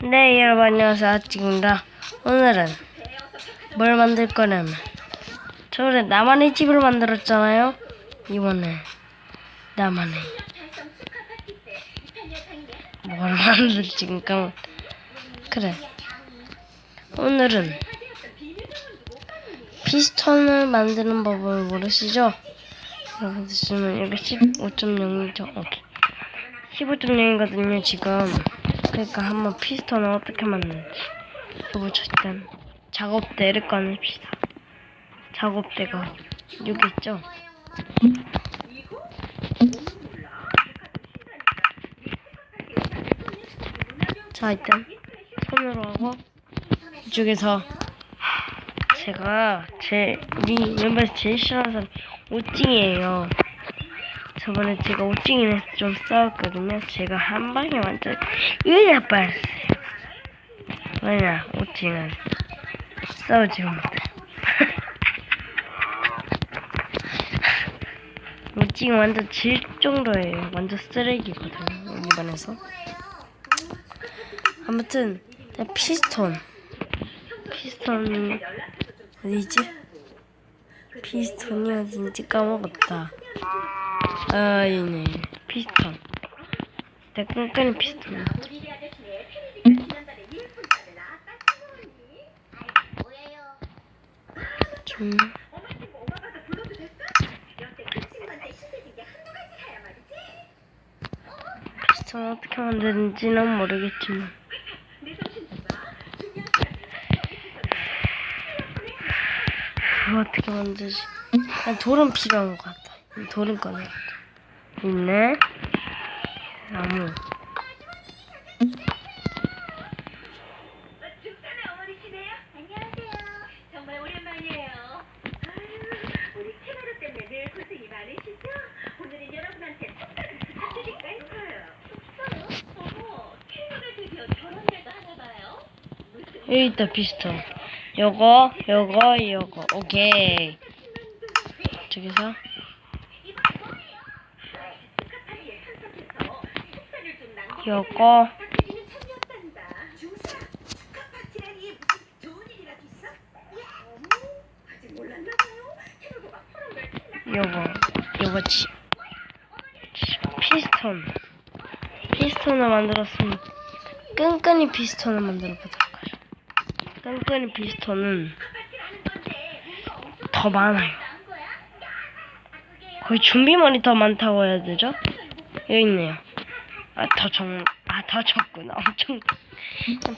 네, 여러분 안녕하세요. 아찌입니다. 오늘은 뭘 만들 거냐면 저번에 나만의 집을 만들었잖아요. 이번에 나만의 뭘 만들지 잠깐 그래. 오늘은 피스톤을 만드는 법을 모르시죠? 여러분들 지금 이거 15.0이죠? 오케이. 15.0이거든요, 지금. 그러니까 한번 피스톤을 어떻게 만드는지. 해보죠, 일단. 작업대를 꺼냅시다. 작업대가 여기 있죠? 자, 일단 손으로 하고 이쪽에서 제가 제 우리 멤버에서 제일 싫어하는 사람 오찡이에요. 저번에 제가 오찡이랑 좀 싸웠거든요. 제가 한 방에 완전 잃어버렸어요. 왜냐, 오찡은 싸우지 못해. 오찡 완전 질 정도예요. 완전 쓰레기거든요. 이번에서. 아무튼 피스톤. 피스톤 어디지? 피스톤이 어딘지 까먹었다. 아, 이네. 피스톤. 내 끈끈이 피스톤. 좀. 피스톤 어떻게 만드는지는 모르겠지만. 그거 어떻게 만들지? 난 돌은 필요한 것. 이 돌은 꺼내야겠다. 있네. 나무. 여기 있다, 피스톤. 요거, 요거, 요거. 오케이. 저기서. 생각. 요거. 요거 치. 피스톤. 피스톤을 만들었으니 끈끈이 피스톤을 만들어 보도록 하죠. 끈끈이 피스톤은 더 많아요. 거의 준비물이 더 많다고 해야 되죠? 여기 있네요. 아, 더 적, 아, 더 적구나. 엄청.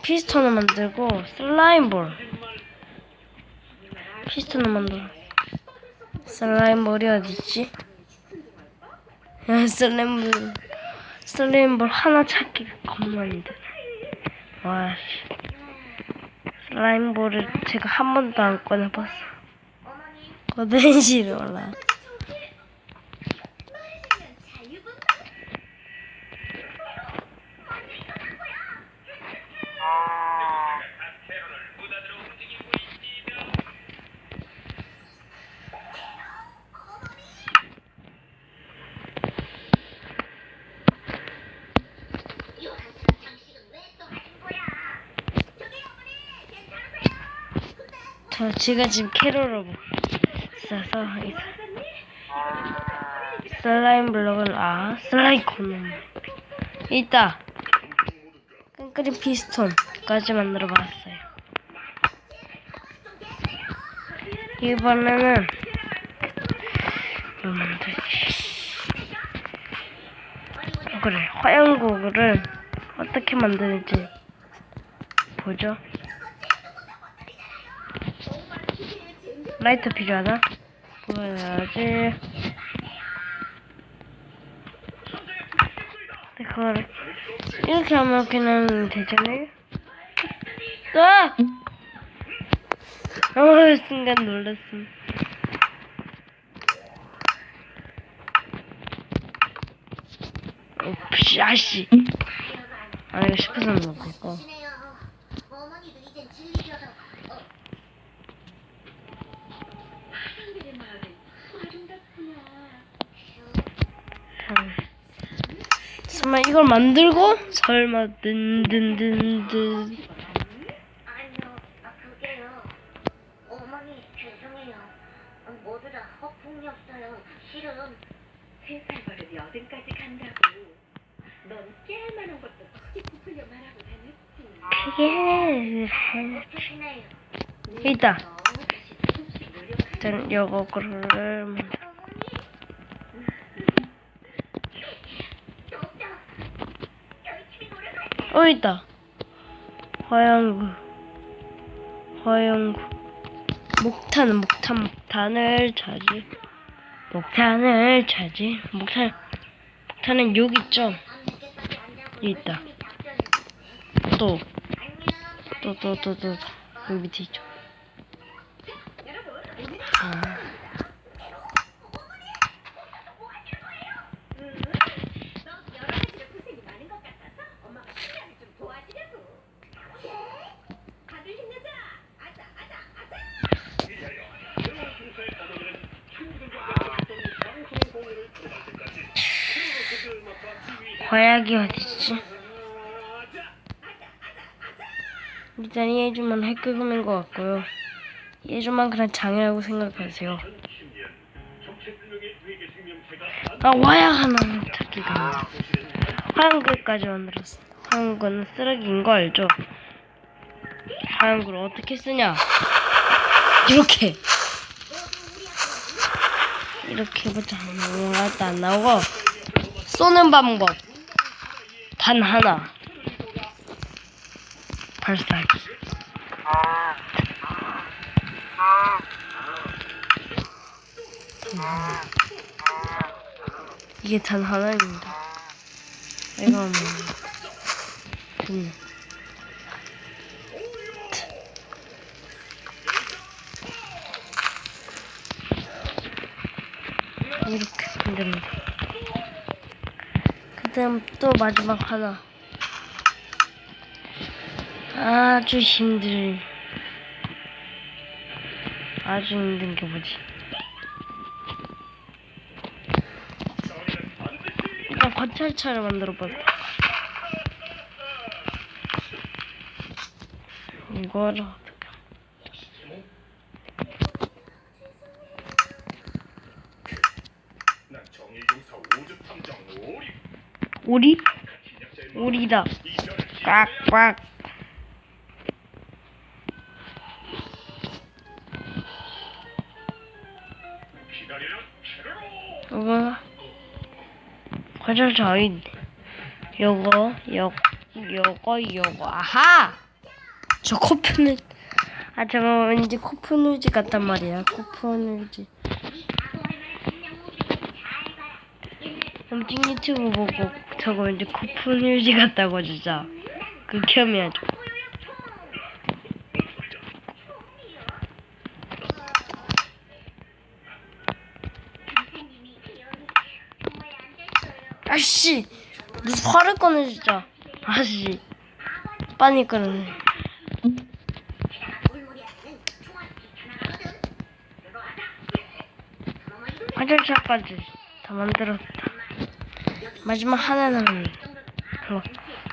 피스톤을 만들고, 슬라임볼. 피스톤을 만들어. 슬라임볼이 어딨지? 야, 슬라임볼. 슬라임볼 하나 찾기가 겁나 힘드네. 와, 씨. 슬라임볼을 제가 한 번도 안 꺼내봤어. 거든 싫어라. 저 제가 지금 캐롤을 써서 이 슬라임 블록은 아 슬라임 코는 있다 끈끈이 피스톤까지 만들어 봤어요. 이번에는 뭐 만들지 어, 그래. 화양고구를 어떻게 만드는지 보죠 라이터 필요하다? 보여야지. 그걸 이렇게 하면 그냥 되잖아요? 아! 어, 순간 놀랐음. 어, 아씨. 아, 이거 싶어서 놓고. 어머니도 이젠 진리셔서 어. 사람들의 설마 이걸 만들고 설마 든든든든 아니요, 아 그게요. 어머니 죄송해요. 어, 모두 다 허풍이었어요. 실은 세살 버릇이 어딘까지 간다고. 넌 깨알 만한 것도 크게 부풀려 말하고 다녔지. 그게 다시 조금씩 노력하자. 일단 요거 그를 어머니, 진짜 열심히 노력할게요. 어 있다. 화양구. 화양구. 목탄은 목탄 목탄을 차지. 목탄을 차지. 목탄 목탄은 여기 있죠 여기 있다. 또. 안녕. 또또 또 또. 여기 밑에 있죠. 아, 응. 너 여러 가지로 고생이 많은 것 같아서 엄마가 신랑을 좀 도와주려고. 다들 힘내자. 아자, 아자, 아자. 화약이 어딨지 일단 이 예주만 핵극음인 것 같고요 예주만 그냥 장애라고 생각하세요 아 화약 하나는 찾기가 화양구까지 만들었어. 화양구는 쓰레기인 거 알죠? 화양구를 어떻게 쓰냐? 이렇게. 이렇게 해보자. 하나도 안 나오고 쏘는 방법 단 하나. 발사기. 이게 단 하나입니다. 이거는 음. 이렇게 만듭니다. 그다음 또 마지막 하나. 아주 힘들. 아주 힘든 게 뭐지? 일단 관찰차를 만들어 볼까? 이거를 정의용사 우주 탐정 오리 오리다. 이별을 꽉꽉. 이거 관찰차 아닌데. 요거 요 요거 요거 아하. 저 코프누 아 저거 왠지 코프누지 같단 말이야. 코프누지. 엄청 유튜브 보고 저거 왠지 코프누지 같다고 진짜. 극혐이야죠. 아씨 무슨 화를 꺼내 진짜. 아씨 빨리 꺼내. 화장실까지 다 만들었다. 마지막 하나는 뭐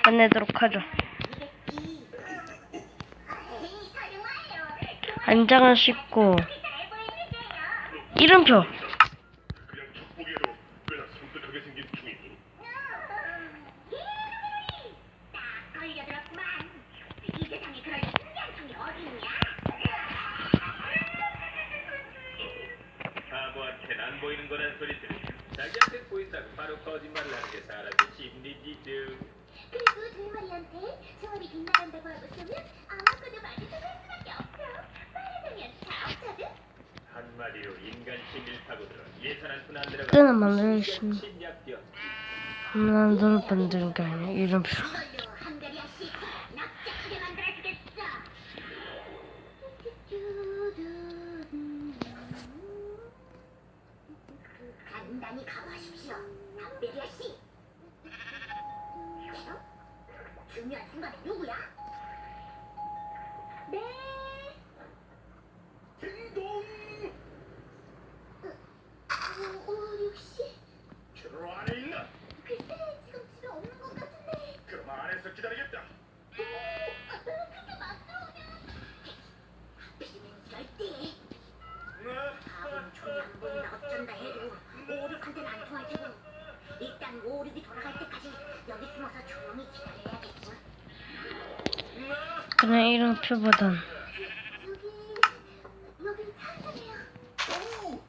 끝내도록 하죠. 안장을 씻고 이름표 푼안 들어가 끈을 만 그냥 여기 여기 차한잔해요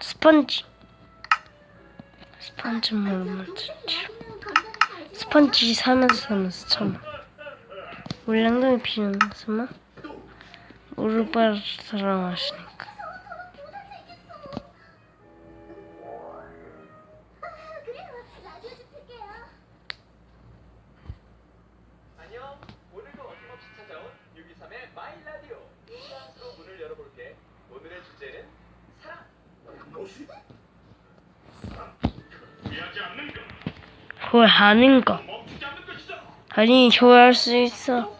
스펀지. 스펀지 뭘 맞지? 스펀지 사면서 사면서 참. 물량동이 피는 스마? 우르바를 사랑하시니까. 않는 것이다. 아니, 후회할 수 있어.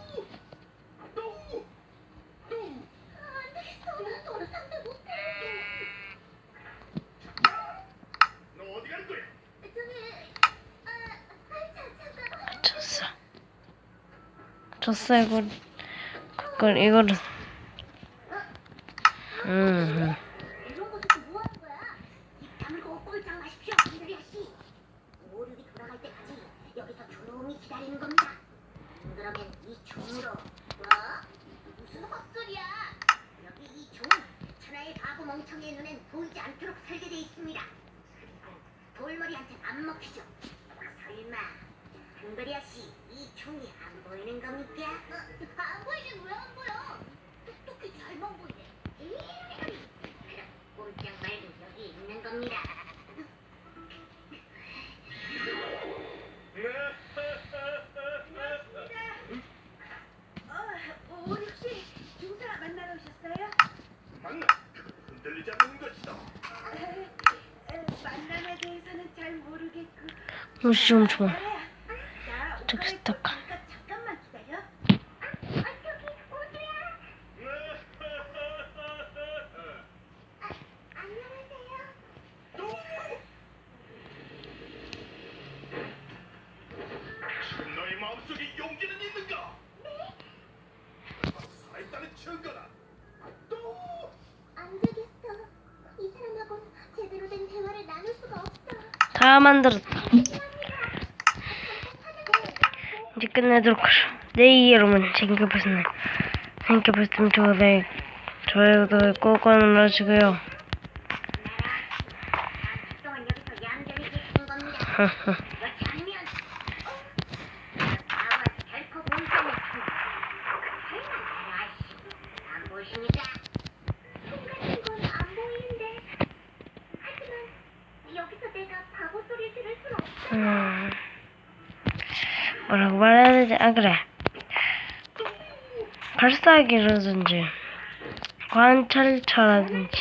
졌어. 졌어, 이거. 그걸, 이거를. 음, 이런 곳에서 뭐 하는 거야? 입 다물고 꼼짝 마십시오, 김대리 아씨. 오륙이 돌아갈 때까지 여기서 조용히 기다리는 겁니다. 안 그러면 이 총으로 뭐? 무슨 헛소리야? 여기 이 총은 천하의 바보 멍청이의 눈엔 보이지 않도록 설계돼 있습니다. 그리고 돌머리한텐 안 먹히죠. 설마 한거리 아씨 이 총이 안 보이는 겁니까? 안 보이긴 왜 안 보여? 똑똑히 잘만 보이네. 그럼 꼼짝 말고 여기 있는 겁니다. 무시 좀 좋아. 자, 저기 스타카. 잠깐, 잠깐만 기다려. 아, 저기 오주야. 안녕하세요. 지금 너의 마음속에 용기는 있는가? 네. 살아있다는 증거다. 또안 되겠어. 이 사람하고는 제대로 된 대화를 나눌 수가 없어. 다 만들었다. 끝내도록 하죠. 네, 여러분. 재밌게 보셨으면 좋아요, 좋아요도 꼭 눌러주고요. 동안 여기서 얌전히 계시는 겁니다. 이 장면. 아와 결코 보이지 않는 총. 설마 아씨 안 보십니까? 총 같은 건 안 보이는데. 하지만 여기서 내가 바보 소리를 들을 순 없어. 음, 뭐라고 말해야 되지? 아, 그래. 발사기라든지, 관찰차라든지,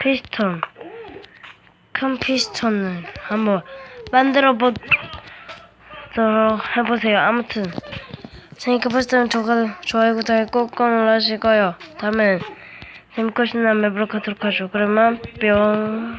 피스톤, 큰 피스톤을 한번 만들어 보도록 해보세요. 아무튼, 재밌게 보셨다면 좋아요, 구독 꼭 눌러주시고요. 다음엔 재밌고 신나는 맵으로 가도록 하죠. 그러면 뿅.